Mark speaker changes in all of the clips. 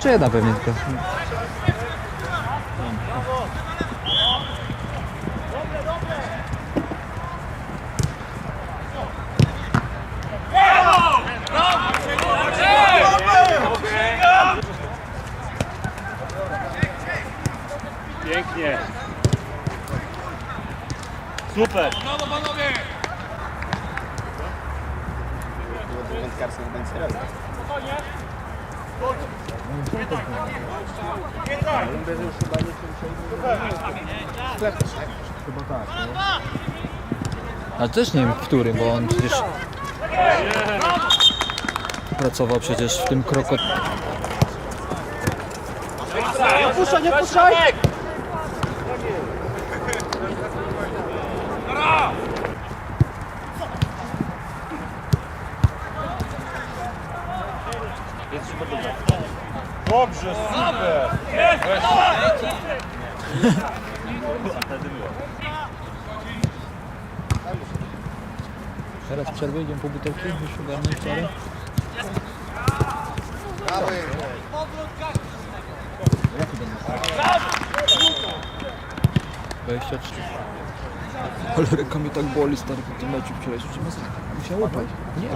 Speaker 1: Czy jedna pewnie tylko.
Speaker 2: Pięknie. Super.
Speaker 3: Wędkarstwo będzie robił.
Speaker 1: Ale też nie wiem w którym, bo on przecież pracował przecież w tym krokot.
Speaker 3: Puszczaj, nie puszczaj!
Speaker 2: Dobrze, super.
Speaker 1: Teraz przerwy, idziemy po butelki, już ogarnij wczoraj. Dwadzieścia trzy. Ale ręka mi tak boli stary po tym meczu wczoraj. Musiał łapać. Nie,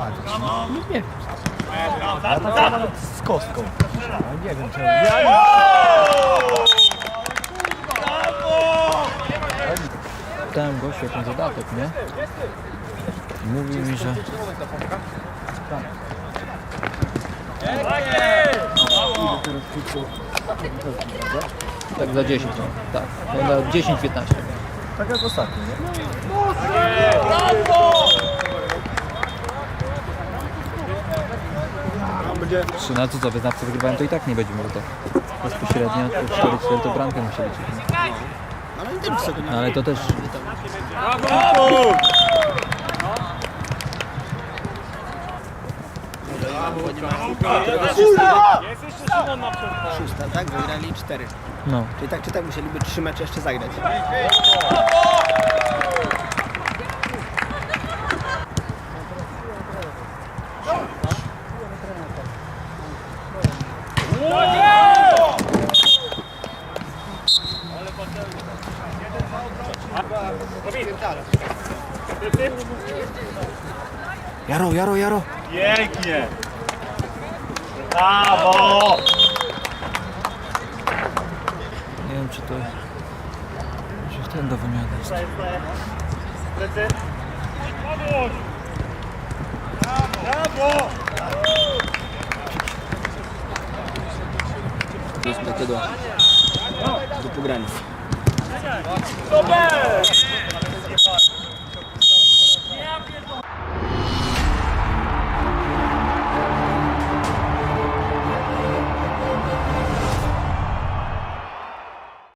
Speaker 1: nie, nie.
Speaker 3: Z kostką.
Speaker 1: Nie wiem czemu. Pytałem gościu o ten zadatek, nie? Mówił mi, że... Tak za 10, no. tak. No, na 10-15.
Speaker 3: Tak jak ostatnio, nie? Będzie
Speaker 1: 13 co wyznawcy wygrywają, to i tak nie będzie może to bezpośrednio, to 4-4 to bramkę musi liczyć. nie?
Speaker 3: No ale i tym wysoko
Speaker 1: też...
Speaker 2: Jest jeszcze Szymon na przykład.
Speaker 3: szósta, tak? Wygrali cztery.
Speaker 1: No.
Speaker 3: Czyli tak czy tak musieliby trzy mecze jeszcze zagrać.
Speaker 1: Jaro, Jaro, Jaro!
Speaker 2: Pięknie. Brawo.
Speaker 1: Nie wiem czy to... Czy ten do wymiany jest.
Speaker 2: Plecy. Brawo.
Speaker 3: To jest takie do, do pogrania.
Speaker 2: Super.